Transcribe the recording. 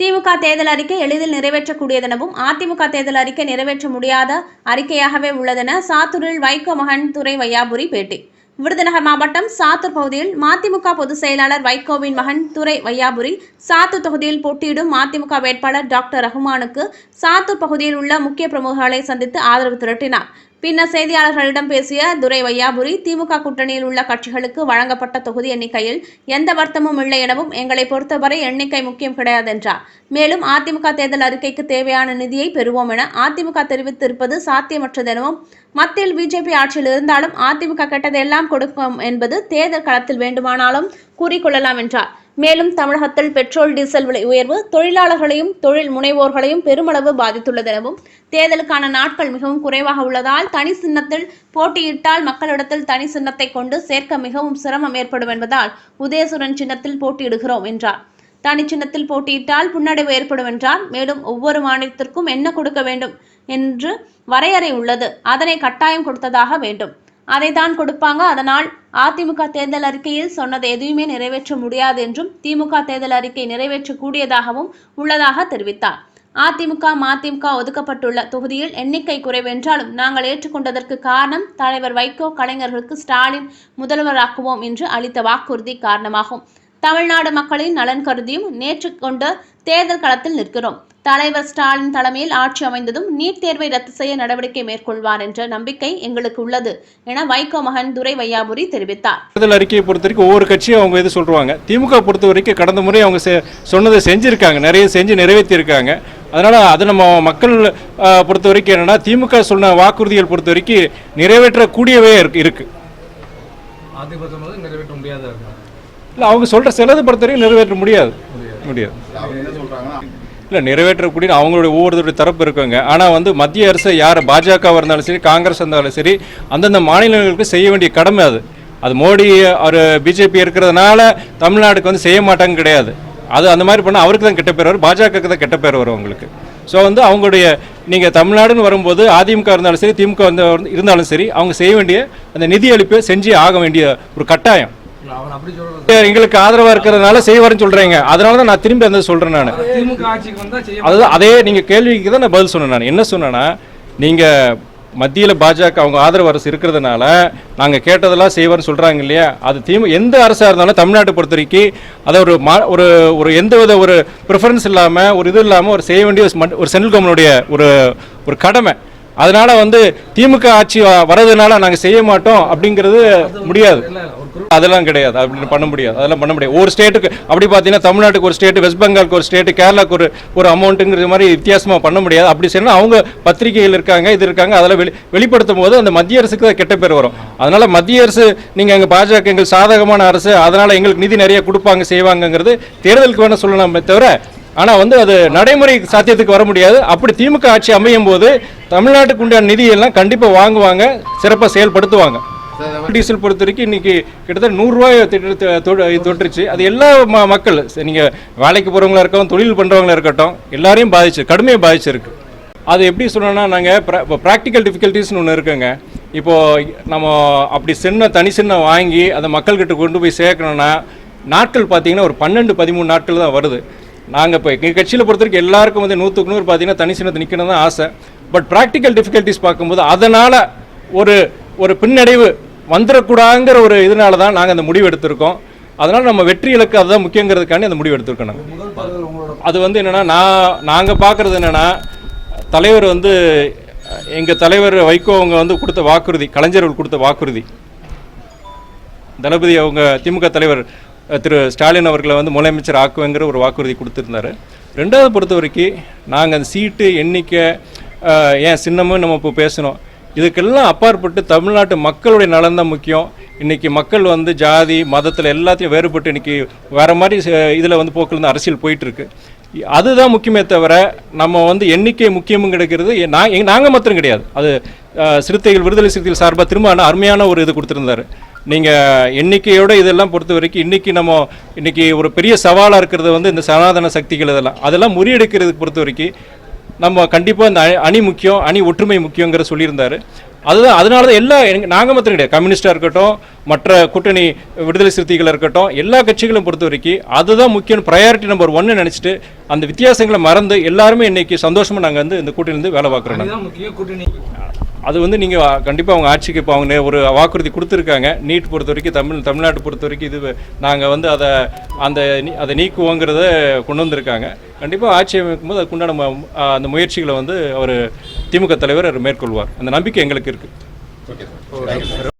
திமுக தேர்தல் அறிக்கை எளிதில் நிறைவேற்றக்கூடியதெனவும் அதிமுக தேர்தல் அறிக்கை நிறைவேற்ற முடியாத அறிக்கையாகவே உள்ளதென சாத்தூரில் வைகோ மகன் துறை வையாபுரி பேட்டி. விருதுநகர் மாவட்டம் சாத்தூர் பகுதியில் மதிமுக பொதுச் செயலாளர் வைகோவின் மகன் துரை வையாபுரி சாத்தூர் தொகுதியில் போட்டியிடும் மதிமுக வேட்பாளர் டாக்டர் ரஹ்மானுக்கு சாத்தூர் பகுதியில் உள்ள முக்கிய பிரமுகர்களை சந்தித்து ஆதரவு திரட்டினார். பின்னர் செய்தியாளர்களிடம் பேசிய துரை வையாபுரி திமுக கூட்டணியில் உள்ள கட்சிகளுக்கு வழங்கப்பட்ட தொகுதி எண்ணிக்கையில் எந்த வருத்தமும் இல்லை எனவும் எங்களை பொறுத்தவரை எண்ணிக்கை முக்கியம் கிடையாது என்றார். மேலும் அதிமுக தேர்தல் அறிக்கைக்கு தேவையான நிதியை பெறுவோம் என அதிமுக தெரிவித்திருப்பது சாத்தியமற்றது எனவும் மத்தியில் பிஜேபி ஆட்சியில் இருந்தாலும் அதிமுக கெட்டதெல்லாம் கொடுக்கும் என்பது தேர்தல் களத்தில் வேண்டுமானாலும் கூறிக்கொள்ளலாம் என்றார். மேலும் தமிழகத்தில் பெட்ரோல் டீசல் விலை உயர்வு தொழிலாளர்களையும் தொழில் முனைவோர்களையும் பெருமளவு பாதித்துள்ளது எனவும் தேர்தலுக்கான நாட்கள் மிகவும் குறைவாக உள்ளதால் தனி சின்னத்தில் போட்டியிட்டால் மக்களிடத்தில் தனி சின்னத்தை கொண்டு சேர்க்க மிகவும் சிரமம் ஏற்படும் என்பதால் உதயசுரன் சின்னத்தில் போட்டியிடுகிறோம் என்றார். தனி சின்னத்தில் போட்டியிட்டால் புன்னடைவு ஏற்படும் என்றார். மேலும் ஒவ்வொரு மாநிலத்திற்கும் என்ன கொடுக்க வேண்டும் என்று வரையறை உள்ளது. அதனை கட்டாயம் கொடுத்ததாக வேண்டும். அதை தான் கொடுப்பாங்க. அதனால் அதிமுக தேர்தல் அறிக்கையில் சொன்னதை எதுவுமே நிறைவேற்ற முடியாது என்றும் திமுக தேர்தல் அறிக்கை நிறைவேற்றக்கூடியதாகவும் உள்ளதாக தெரிவித்தார். அதிமுக மதிமுக ஒதுக்கப்பட்டுள்ள தொகுதியில் எண்ணிக்கை குறைவென்றாலும் நாங்கள் ஏற்றுக்கொண்டதற்கு காரணம் தலைவர் வைகோ கலைஞர்களுக்கு ஸ்டாலின் முதல்வராக்குவோம் என்று அளித்த வாக்குறுதி காரணமாகும். தமிழ்நாடு மக்களின் நலன் கருதியும் நேற்று கொண்ட தேர்தல் களத்தில் நிற்கிறோம். தலைவர் ஸ்டாலின் தலைமையில் ஆட்சி அமைந்ததும் நீட் தேர்வை ரத்து செய்ய நடவடிக்கை மேற்கொள்வார் என்ற நம்பிக்கை எங்களுக்கு உள்ளது என வைகோ மகன் துரை வையாபுரி தெரிவித்தார். தேர்தல் அறிக்கையை பொறுத்த வரைக்கும் ஒவ்வொரு கட்சியும் அவங்க இது சொல்லுவாங்க திமுக பொறுத்த வரைக்கும் கடந்த முறை அவங்க சொன்னதை செஞ்சுருக்காங்க. நிறைய செஞ்சு நிறைவேற்றியிருக்காங்க. அதனால் அது நம்ம மக்கள் பொறுத்த வரைக்கும் என்னென்னா திமுக சொன்ன வாக்குறுதிகள் பொறுத்த வரைக்கும் நிறைவேற்றக்கூடியவே இருக்கு. சொன்னது நிறைவேற்ற முடியாத? இல்லை அவங்க சொல்கிற சிலது பொறுத்த வரைக்கும் நிறைவேற்ற முடியாது. முடியாது. இல்லை நிறைவேற்றக்கூடிய அவங்களுடைய ஒவ்வொருத்தருடைய தரப்பு இருக்குங்க. ஆனால் வந்து மத்திய அரசு யார் பாஜகவாக இருந்தாலும் சரி காங்கிரஸ் இருந்தாலும் சரி அந்தந்த மாநிலங்களுக்கு செய்ய வேண்டிய கடமை அது. அது மோடி அவர் பிஜேபி இருக்கிறதுனால தமிழ்நாடுக்கு வந்து செய்ய மாட்டாங்க கிடையாது. அது அந்த மாதிரி பண்ணால் அவருக்கு தான் கெட்ட பேர் வரும் பாஜகவுக்கு தான் கெட்ட பேர் வரும் அவங்களுக்கு. ஸோ வந்து அவங்களுடைய நீங்கள் தமிழ்நாடுன்னு வரும்போது அதிமுக இருந்தாலும் சரி திமுக வந்து இருந்தாலும் சரி அவங்க செய்ய வேண்டிய அந்த நிதி அளிப்பை செஞ்சு ஆக வேண்டிய ஒரு கட்டாயம். எங்களுக்கு ஆதரவாக இருக்கிறதுனால செய்வாருன்னு சொல்கிறீங்க அதனால தான் நான் திரும்பி அந்த சொல்கிறேன் நான். திமுக ஆட்சிக்கு வந்தா செய்ய அதுதான் அதே நீங்கள் கேள்விக்கு தான் நான் பதில் சொன்னேன் நான். என்ன சொன்னேன்னா நீங்கள் மத்தியில் பாஜக அவங்க ஆதரவு அரசு இருக்கிறதுனால நாங்கள் கேட்டதெல்லாம் செய்வார்னு சொல்கிறாங்க இல்லையா? அது திமு எந்த அரசாக இருந்தாலும் தமிழ்நாட்டை பொறுத்த வரைக்கும் அதை ஒரு மா ஒரு ஒரு எந்த வித ஒரு ப்ரிஃபரன்ஸ் இல்லாமல் ஒரு இது இல்லாமல் ஒரு செய்ய வேண்டிய ஒரு சென்ட்ரல் கவர்மெண்டுடைய ஒரு ஒரு கடமை. அதனால வந்து திமுக ஆட்சி வர்றதுனால நாங்கள் செய்ய மாட்டோம் அப்படிங்கிறது முடியாது. அதெல்லாம் கிடையாது. அப்படின்னு பண்ண முடியாது. அதெல்லாம் பண்ண முடியாது. ஒரு ஸ்டேட்டுக்கு அப்படி பார்த்தீங்கன்னா தமிழ்நாட்டுக்கு ஒரு ஸ்டேட் வெஸ்ட் பெங்காலுக்கு ஒரு ஸ்டேட் கேரளாக்கு ஒரு ஒரு அமௌண்ட்டுங்கிற மாதிரி வித்தியாசமாக பண்ண முடியாது. அப்படி சொன்னால் அவங்க பத்திரிகையில் இருக்காங்க இது இருக்காங்க அதெல்லாம் வெளி வெளிப்படுத்தும் போது அந்த மத்திய அரசுக்கு தான் கெட்ட பேர் வரும். அதனால மத்திய அரசு நீங்கள் எங்கள் பாஜக எங்கள் சாதகமான அரசு அதனால் எங்களுக்கு நிதி நிறைய கொடுப்பாங்க செய்வாங்கங்கிறது தேர்தலுக்கு வேணால் சொல்லலாமே தவிர ஆனால் வந்து அது நடைமுறை சாத்தியத்துக்கு வர முடியாது. அப்படி திமுக ஆட்சி அமையும் போது தமிழ்நாட்டுக்கு உண்டான நிதியெல்லாம் கண்டிப்பாக வாங்குவாங்க சிறப்பாக செயல்படுத்துவாங்க. டீசல் பொறுத்த வரைக்கும் இன்னைக்கு கிட்டத்தட்ட நூறுரூவாய் தொட்டுருச்சு. அது எல்லா ம மக்கள் நீங்கள் வேலைக்கு போகிறவங்களா இருக்கட்டும் தொழில் பண்ணுறவங்களா இருக்கட்டும் எல்லாரையும் பாதிச்சு கடுமையாக பாதிச்சிருக்கு. அது எப்படி சொல்லணும்னா நாங்கள் இப்போ ப்ராக்டிக்கல் டிஃபிகல்ட்டிஸ்னு ஒன்று இருக்குங்க. இப்போது நம்ம அப்படி சின்ன தனி சின்ன வாங்கி அதை மக்கள்கிட்ட கொண்டு போய் சேர்க்கணும்னா நாட்கள் பார்த்தீங்கன்னா ஒரு பன்னெண்டு பதிமூணு நாட்கள் தான் வருது. நாங்கள் இப்போ எங்கள் கட்சியில் பொறுத்த வரைக்கும் எல்லாருக்கும் வந்து நூற்றுக்கு நூறு பார்த்தீங்கன்னா தனி சின்னத்தை நிற்கணும் தான் ஆசை. பட் ப்ராக்டிக்கல் டிஃபிகல்ட்டிஸ் பார்க்கும்போது அதனால் ஒரு ஒரு பின்னடைவு வந்துடக்கூடாதுங்கிற ஒரு இதனால தான் நாங்கள் அந்த முடிவு எடுத்திருக்கோம். அதனால் நம்ம வெற்றி இலக்கு அதுதான் முக்கியங்கிறதுக்காண்டி அந்த முடிவு எடுத்திருக்கோம் நாங்கள் அது வந்து என்னென்னா நான் நாங்கள் பார்க்குறது என்னென்னா தலைவர் வந்து எங்கள் தலைவர் வைகோ அவங்க வந்து கொடுத்த வாக்குறுதி கலைஞர்கள் கொடுத்த வாக்குறுதி. தளபதி அவங்க திமுக தலைவர் திரு ஸ்டாலின் அவர்களை வந்து முதலமைச்சர் ஆக்குவேங்கிற ஒரு வாக்குறுதி கொடுத்துருந்தாரு. ரெண்டாவது பொறுத்த வரைக்கும் நாங்கள் அந்த சீட்டு எண்ணிக்கை ஏன் சின்னமும் நம்ம இப்போ பேசணும். இதுக்கெல்லாம் அப்பாற்பட்டு தமிழ்நாட்டு மக்களுடைய நலன் தான் முக்கியம். இன்றைக்கி மக்கள் வந்து ஜாதி மதத்தில் எல்லாத்தையும் வேறுபட்டு இன்றைக்கி வேறு மாதிரி இதில் வந்து போக்கில் இருந்து அரசியல் போயிட்டுருக்கு. அதுதான் முக்கியமே தவிர நம்ம வந்து எண்ணிக்கை முக்கியமும் கிடைக்கிறது எ- நான் எங்க- மாத்திரம் கிடையாது. அது சிறுத்தைகள் விடுதலை சிறுத்தைகள் சார்பாக திரும்ப ஆனால் அருமையான ஒரு இது கொடுத்துருந்தாரு. நீங்கள் எண்ணிக்கையோட இதெல்லாம் பொறுத்த வரைக்கும் இன்றைக்கி நம்ம இன்றைக்கி ஒரு பெரிய சவாலாக இருக்கிறது வந்து இந்த சனாதன சக்திகள் இதெல்லாம். அதெல்லாம் முறியெடுக்கிறதுக்கு பொறுத்த வரைக்கும் நம்ம கண்டிப்பாக இந்த அணி- அணி முக்கியம் அணி ஒற்றுமை முக்கியங்கிற சொல்லியிருந்தார். அதுதான் அதனால தான் எல்லா நாங்கள் மாத்திரம் கிடையாது கம்யூனிஸ்டாக இருக்கட்டும் மற்ற கூட்டணி விடுதலை சிறுத்தைகள் இருக்கட்டும் எல்லா கட்சிகளும் பொறுத்த வரைக்கும் அதுதான் முக்கியம் ப்ரையாரிட்டி நம்பர் ஒன்னு நினச்சிட்டு அந்த வித்தியாசங்களை மறந்து எல்லாருமே இன்னைக்கு சந்தோஷமாக நாங்கள் வந்து இந்த கூட்டணியிலேருந்து வேலை பார்க்குறோம். முக்கிய கூட்டணி. அது வந்து நீங்கள் கண்டிப்பாக அவங்க ஆட்சிக்கு இப்போ அவங்க ஒரு வாக்குறுதி கொடுத்துருக்காங்க. நீட் பொறுத்த வரைக்கும் தமிழ் தமிழ்நாட்டை பொறுத்த வரைக்கும் இது நாங்கள் வந்து அதை அந்த நீ- அதை நீக்குவோங்கிறத கொண்டு வந்திருக்காங்க. கண்டிப்பாக ஆட்சி அமைக்கும் போது அதுக்குண்டான அந்த முயற்சிகளை வந்து அவர் திமுக தலைவர் மேற்கொள்வார். அந்த நம்பிக்கை எங்களுக்கு இருக்குது